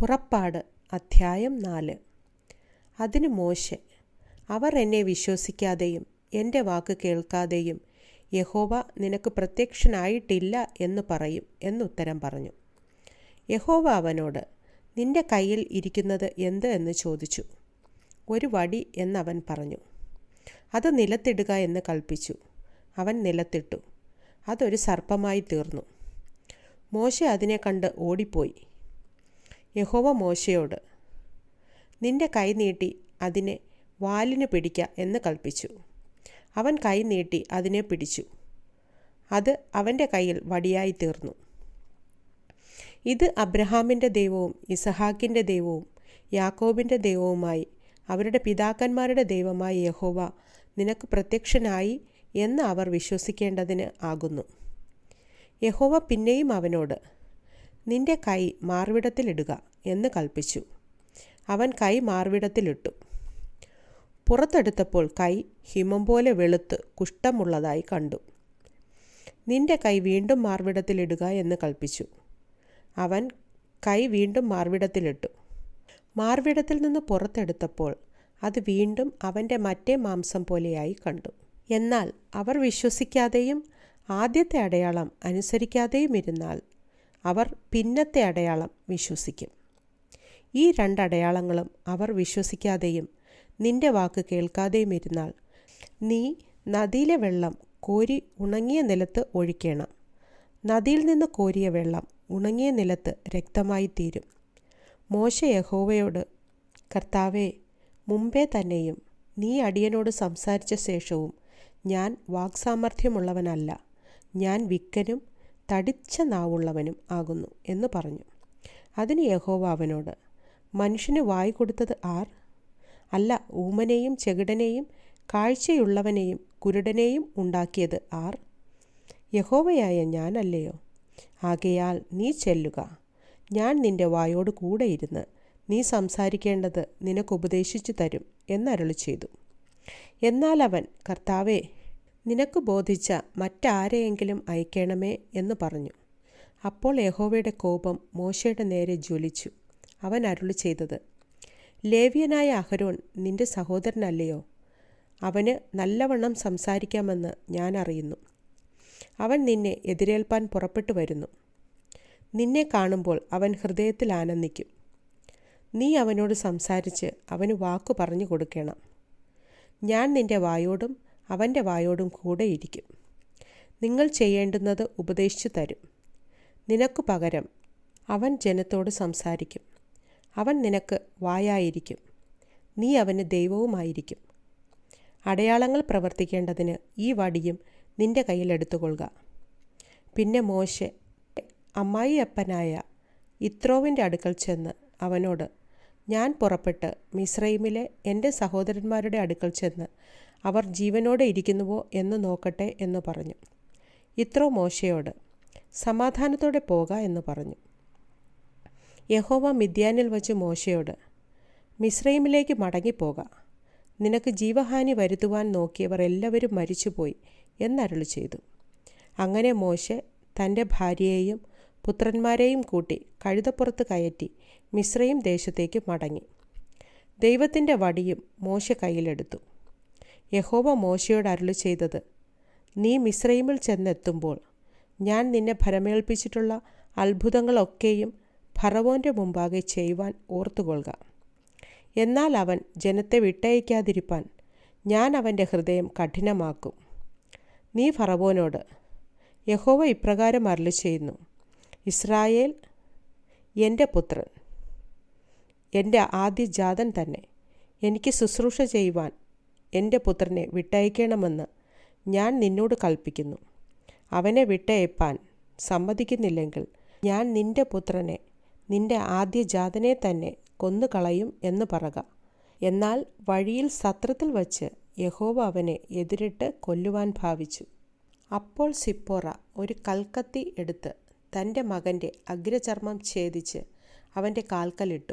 പുറപ്പാട് അധ്യായം നാല്. അതിന് മോശെ അവർ എന്നെ വിശ്വസിക്കാതെയും എന്റെ വാക്ക് കേൾക്കാതെയും യഹോവ നിനക്ക് പ്രത്യക്ഷനായിട്ടില്ല എന്ന് പറയും എന്നുത്തരം പറഞ്ഞു. യഹോവ അവനോട് നിന്റെ കയ്യിൽ ഇരിക്കുന്നത് എന്ത് എന്ന് ചോദിച്ചു. ഒരു വടി എന്നവൻ പറഞ്ഞു. അത് നിലത്തിടുക എന്ന് കൽപ്പിച്ചു. അവൻ നിലത്തിട്ടു. അതൊരു സർപ്പമായി തീർന്നു. മോശ അതിനെ കണ്ട് ഓടിപ്പോയി. യഹോവ മോശയോട് നിന്റെ കൈ നീട്ടി അതിനെ വാലിന് പിടിക്ക എന്ന് കൽപ്പിച്ചു അവൻ കൈ നീട്ടി അതിനെ പിടിച്ചു. അത് അവന്റെ കയ്യിൽ വടിയായി തീർന്നു. ഇത് അബ്രഹാമിന്റെ ദൈവവും ഇസഹാക്കിന്റെ ദൈവവും യാക്കോബിന്റെ ദൈവവുമായി അവരുടെ പിതാക്കന്മാരുടെ ദൈവമായ യഹോവ നിനക്ക് പ്രത്യക്ഷനായി എന്ന് അവർ വിശ്വസിക്കേണ്ടതിന് ആകുന്നു. യഹോവ പിന്നെയും അവനോട് നിന്റെ കൈ മാർവിടത്തിലിടുക എന്ന് കൽപ്പിച്ചു. അവൻ കൈ മാർവിടത്തിലിട്ടു. പുറത്തെടുത്തപ്പോൾ കൈ ഹിമം പോലെ വെളുത്ത് കുഷ്ഠമുള്ളതായി കണ്ടു. നിന്റെ കൈ വീണ്ടും മാർവിടത്തിലിടുക എന്ന് കൽപ്പിച്ചു. അവൻ കൈ വീണ്ടും മാർവിടത്തിലിട്ടു. മാർവിടത്തിൽ നിന്ന് പുറത്തെടുത്തപ്പോൾ അത് വീണ്ടും അവന്റെ മറ്റേ മാംസം പോലെയായി കണ്ടു. എന്നാൽ അവർ വിശ്വസിക്കാതെയും ആദ്യത്തെ അടയാളം അനുസരിക്കാതെയും ഇരുന്നാൽ അവർ പിന്നത്തെ അടയാളം വിശ്വസിക്കും. ഈ രണ്ടടയാളങ്ങളും അവർ വിശ്വസിക്കാതെയും നിന്റെ വാക്ക് കേൾക്കാതെയും ഇരുന്നാൽ നീ നദിയിലെ വെള്ളം കോരി ഉണങ്ങിയ നിലത്ത് ഒഴിക്കണം. നദിയിൽ നിന്ന് കോരിയ വെള്ളം ഉണങ്ങിയ നിലത്ത് രക്തമായി തീരും. മോശ യഹോവയോട് കർത്താവെ മുമ്പേ തന്നെയും നീ അടിയനോട് സംസാരിച്ച ശേഷവും ഞാൻ വാക്സാമർഥ്യമുള്ളവനല്ല. ഞാൻ വിക്കനും തടിച്ച നാവുള്ളവനും ആകുന്നു എന്ന് പറഞ്ഞു. അതിന് യഹോവ അവനോട് മനുഷ്യന് വായി കൊടുത്തത് ആർ? അല്ല ഊമനെയും ചെകിടനെയും കാഴ്ചയുള്ളവനെയും കുരുടനെയും ഉണ്ടാക്കിയത് ആർ? യഹോവയായ ഞാനല്ലയോ? ആകയാൽ നീ ചെല്ലുക. ഞാൻ നിന്റെ വായോട് കൂടെ ഇരുന്ന് നീ സംസാരിക്കേണ്ടത് നിനക്ക് ഉപദേശിച്ചു തരും എന്നരുളി ചെയ്തു എന്നാൽ അവൻ കർത്താവേ നിനക്ക് ബോധിച്ച മറ്റാരെയെങ്കിലും അയക്കണമേ എന്ന് പറഞ്ഞു. അപ്പോൾ യഹോവയുടെ കോപം മോശയുടെ നേരെ ജ്വലിച്ചു. അവൻ അരുളി ചെയ്തത് ലേവ്യനായ അഹരോൻ നിന്റെ സഹോദരനല്ലയോ? അവന് നല്ലവണ്ണം സംസാരിക്കാമെന്ന് ഞാൻ അറിയുന്നു. അവൻ നിന്നെ എതിരേൽപ്പാൻ പുറപ്പെട്ടു വരുന്നു. നിന്നെ കാണുമ്പോൾ അവൻ ഹൃദയത്തിൽ ആനന്ദിക്കും. നീ അവനോട് സംസാരിച്ച് അവന് വാക്കു പറഞ്ഞു കൊടുക്കണം. ഞാൻ നിന്റെ വായോടും അവന്റെ വായോടും കൂടെ ഇരിക്കും. നിങ്ങൾ ചെയ്യേണ്ടുന്നത് ഉപദേശിച്ചു തരും. നിനക്കു പകരം അവൻ ജനത്തോട് സംസാരിക്കും. അവൻ നിനക്ക് വായായിരിക്കും. നീ അവന് ദൈവവുമായിരിക്കും. അടയാളങ്ങൾ പ്രവർത്തിക്കേണ്ടതിന് ഈ വടിയും നിന്റെ കയ്യിൽ എടുത്തുകൊള്ളുക. പിന്നെ മോശെ അമ്മായി അപ്പനായ ഇത്രോവിന്റെ അടുക്കൽ ചെന്ന് അവനോട് ഞാൻ പുറപ്പെട്ട് മിസ്രൈമിലെ എന്റെ സഹോദരന്മാരുടെ അടുക്കൽ ചെന്ന് അവർ ജീവനോടെ ഇരിക്കുന്നുവോ എന്ന് നോക്കട്ടെ എന്ന് പറഞ്ഞു. ഇത്രോ മോശയോട് സമാധാനത്തോടെ പോക എന്ന് പറഞ്ഞു. യഹോവ മിദ്യാനിൽ വച്ച് മോശയോട് മിശ്രൈമിലേക്ക് മടങ്ങിപ്പോക. നിനക്ക് ജീവഹാനി വരുത്തുവാൻ നോക്കിയവർ എല്ലാവരും മരിച്ചുപോയി എന്നരുളി ചെയ്തു. അങ്ങനെ മോശെ തന്റെ ഭാര്യയെയും പുത്രന്മാരെയും കൂട്ടി കഴുതപ്പുറത്ത് കയറ്റി മിശ്രയും ദേശത്തേക്ക് മടങ്ങി. ദൈവത്തിന്റെ വടിയും മോശ കയ്യിലെടുത്തു. യഹോവ മോശയോട് അരുളി ചെയ്തത്. നീ മിശ്രൈമിൽ ചെന്നെത്തുമ്പോൾ ഞാൻ നിന്നെ ഭരമേൽപ്പിച്ചിട്ടുള്ള അത്ഭുതങ്ങളൊക്കെയും ഫറവോന്റെ മുമ്പാകെ ചെയ്യുവാൻ ഓർത്തുകൊള്ളുക. എന്നാൽ അവൻ ജനത്തെ വിട്ടയക്കാതിരിപ്പാൻ ഞാൻ അവന്റെ ഹൃദയം കഠിനമാക്കും. നീ ഫറവോനോട് യഹോവ ഇപ്രകാരം അരളി ചെയ്യുന്നു. ഇസ്രായേൽ എന്റെ പുത്രൻ എന്റെ ആദ്യജാതൻ തന്നെ എനിക്ക് ശുശ്രൂഷ ചെയ്യുവാൻ എന്റെ പുത്രനെ വിട്ടയക്കണമെന്ന് ഞാൻ നിന്നോട് കൽപ്പിക്കുന്നു. അവനെ വിട്ടയപ്പാൻ സമ്മതിക്കുന്നില്ലെങ്കിൽ ഞാൻ നിന്റെ പുത്രനെ നിന്റെ ആദ്യജാതനെ തന്നെ കൊന്നുകളയും എന്ന് പറക. എന്നാൽ വഴിയിൽ സത്രത്തിൽ വച്ച് യഹോവ അവനെ എതിരിട്ട് കൊല്ലുവാൻ ഭാവിച്ചു. അപ്പോൾ സിപ്പോറ ഒരു കൽക്കത്തി എടുത്ത് തന്റെ മകന്റെ അഗ്രചർമ്മം ഛേദിച്ച് അവന്റെ കാൽക്കലിട്ടു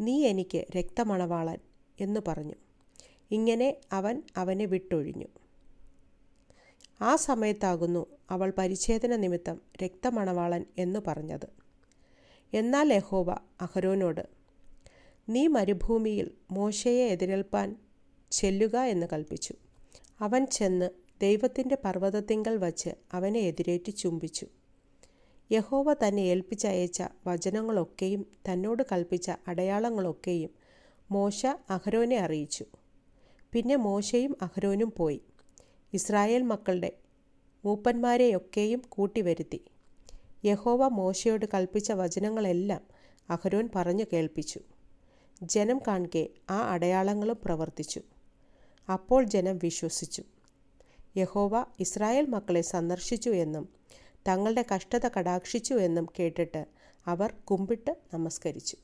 നീ എനിക്ക് രക്തമണവാളൻ എന്ന് പറഞ്ഞു. ഇങ്ങനെ അവൻ അവനെ വിട്ടൊഴിഞ്ഞു. ആ സമയത്താകുന്നു അവൾ പരിച്ഛേദന നിമിത്തം രക്തമണവാളൻ എന്ന് പറഞ്ഞത്. എന്നാൽ യഹോവ അഹരോനോട് നീ മരുഭൂമിയിൽ മോശയെ എതിരേൽപ്പാൻ ചെല്ലുക എന്ന് കൽപ്പിച്ചു അവൻ ചെന്ന് ദൈവത്തിന്റെ പർവതത്തിങ്കൽ വച്ച് അവനെ എതിരേറ്റ് ചുംബിച്ചു. യഹോവ തന്നെ ഏൽപ്പിച്ചയച്ച വചനങ്ങളൊക്കെയും തന്നോട് കൽപ്പിച്ച അടയാളങ്ങളൊക്കെയും മോശ അഹരോനെ അറിയിച്ചു. പിന്നെ മോശയും അഹരോനും പോയി. ഇസ്രായേൽ മക്കളുടെ മൂപ്പന്മാരെയൊക്കെയും കൂട്ടിവരുത്തി. യഹോവ മോശയോട് കൽപ്പിച്ച വചനങ്ങളെല്ലാം അഹരോൻ പറഞ്ഞു കേൾപ്പിച്ചു. ജനം കാൺകെ ആ അടയാളങ്ങളും പ്രവർത്തിച്ചു. അപ്പോൾ ജനം വിശ്വസിച്ചു. യഹോവ ഇസ്രായേൽ മക്കളെ സന്ദർശിച്ചു എന്നും തങ്ങളുടെ കഷ്ടത കടാക്ഷിച്ചു എന്നും കേട്ടിട്ട് അവർ കുമ്പിട്ട് നമസ്കരിച്ചു.